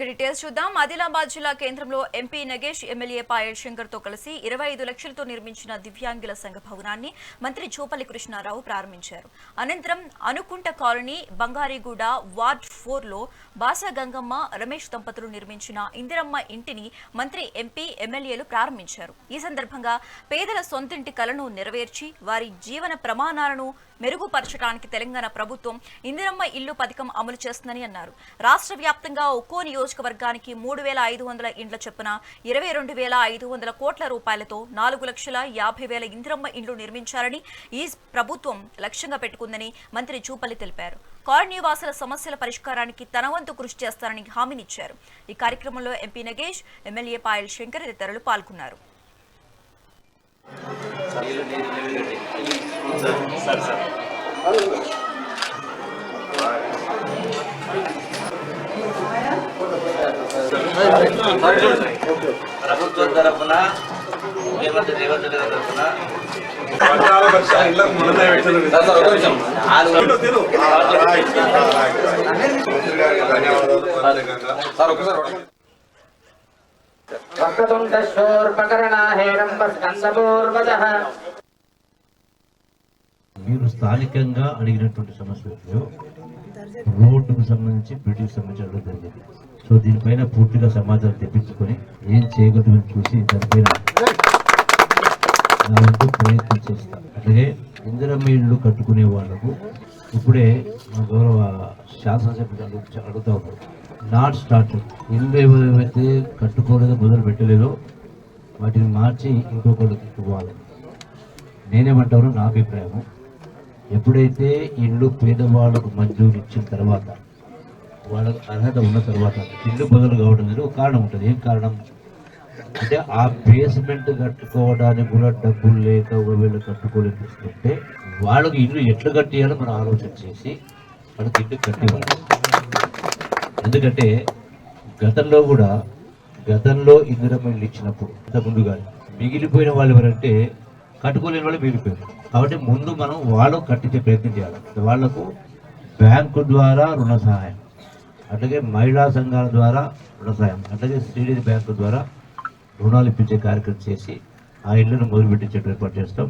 ఇక డీటెయిల్స్ చూద్దాం. ఆదిలాబాద్ జిల్లా కేంద్రంలో ఎంపీ నగేష్ ఎమ్మెల్యే పాయల్ శంకర్తో కలిసి ఇరవై ఐదు లక్షలతో నిర్మించిన దివ్యాంగుల సంఘ భవనాన్ని మంత్రి చూపల్లి కృష్ణారావు ప్రారంభించారు. అనంతరం అనుకుంట కాలనీ బంగారీగూడ వార్డ్ ఫోర్లో బాసా గంగమ్మ రమేష్ దంపతులు నిర్మించిన ఇందిరమ్మ ఇంటిని మంత్రి ఎంపీ ఎమ్మెల్యేలు ప్రారంభించారు. ఈ సందర్భంగా పేదల సొంతింటి కలను నెరవేర్చి వారి జీవన ప్రమాణాలను మెరుగుపరచడానికి తెలంగాణ ప్రభుత్వం ఇందిరమ్మ ఇల్లు పథకం అమలు చేస్తుందని అన్నారు. రాష్ట్ర వ్యాప్తంగా ఒక్కో నియోజకవర్గానికి మూడు వేల ఐదు వందల ఇండ్ల చొప్పున ఇరవై రెండు వేల ఐదు వందల కోట్ల రూపాయలతో నాలుగు లక్షల యాభై వేల ఇందిరమ్మ ఇండ్లు నిర్మించాలని ఈ ప్రభుత్వం లక్ష్యంగా పెట్టుకుందని మంత్రి చూపల్లి తెలిపారు. కాలనీ వాసుల సమస్యల పరిష్కారానికి తన వంతు కృషి చేస్తారని హామీనిచ్చారు. ఈ కార్యక్రమంలో ఎంపీ నగేష్ ఎమ్మెల్యే పాయల్ శంకర్ తదితరులు పాల్గొన్నారు. ప్రభుత్వం తరఫున ముఖ్యమంత్రి రేవంత్ రెడ్డి తరఫున ముందే పెట్టలేదు. నాలుగు తిను, తిను. మంత్రి గారికి ధన్యవాదాలు ప్రత్యేకంగా. వక్రతుండశోర్పకరణాహేరంబస్కందపూర్వజः మీరు స్థానికంగా అడిగినటువంటి సమస్యలు రోడ్డుకు సంబంధించి బ్రిటిష్ సంబంధించి అడగడం జరిగింది. సో దీనిపైన పూర్తిగా సమాచారం తెప్పించుకొని ఏం చేయగలమని చూసి దానిపైన ప్రయత్నం చేస్తాను అలాగే ఇందిరమ్మ ఇళ్ళు కట్టుకునే వాళ్ళకు ఇప్పుడే మా గౌరవ శాసనసభ్యులు అడుగు అడుగుతా ఉన్నారు. Not start. ఇల్లు ఏవైతే కట్టుకోలేదో మొదలు పెట్టలేదో. వాటిని మార్చి ఇంకొకళ్ళకి ఇవ్వాలి. నేనేమంటాను నా అభిప్రాయం ఎప్పుడైతే ఇల్లు పేదవాళ్ళకు మంజూరు ఇచ్చిన తర్వాత వాళ్ళకు అర్హత ఉన్న తర్వాత ఇల్లు బదులు కావడం అనేది ఒక కారణం ఉంటుంది. ఏం కారణం? అంటే ఆ బేస్మెంట్ కట్టుకోవడానికి కూడా డబ్బులు లేక ఒకవేళ చూసుకుంటే వాళ్ళకి ఇల్లు ఎట్లా కట్టేయాలో మనం ఆలోచన చేసి వాళ్ళకి ఇల్లు కట్టేవాళ్ళు ఎందుకంటే గతంలో కూడా గతంలో ఇందిరమ్మ ఇల్లు ఇచ్చినప్పుడు ఇంతకుముందు కానీ మిగిలిపోయిన వాళ్ళు ఎవరంటే కట్టుకోలేని వాళ్ళు మిగిలిపోయారు కాబట్టి ముందు మనం వాళ్ళు కట్టించే ప్రయత్నం చేయాలి. వాళ్ళకు బ్యాంకు ద్వారా రుణ సహాయం అట్లాగే మహిళా సంఘాల ద్వారా రుణ సహాయం అట్లాగే శ్రీనిధి బ్యాంకు ద్వారా రుణాలు ఇప్పించే కార్యక్రమం చేసి ఆ ఇళ్ళను మొదలుపెట్టించే ఏర్పాటు చేస్తాం.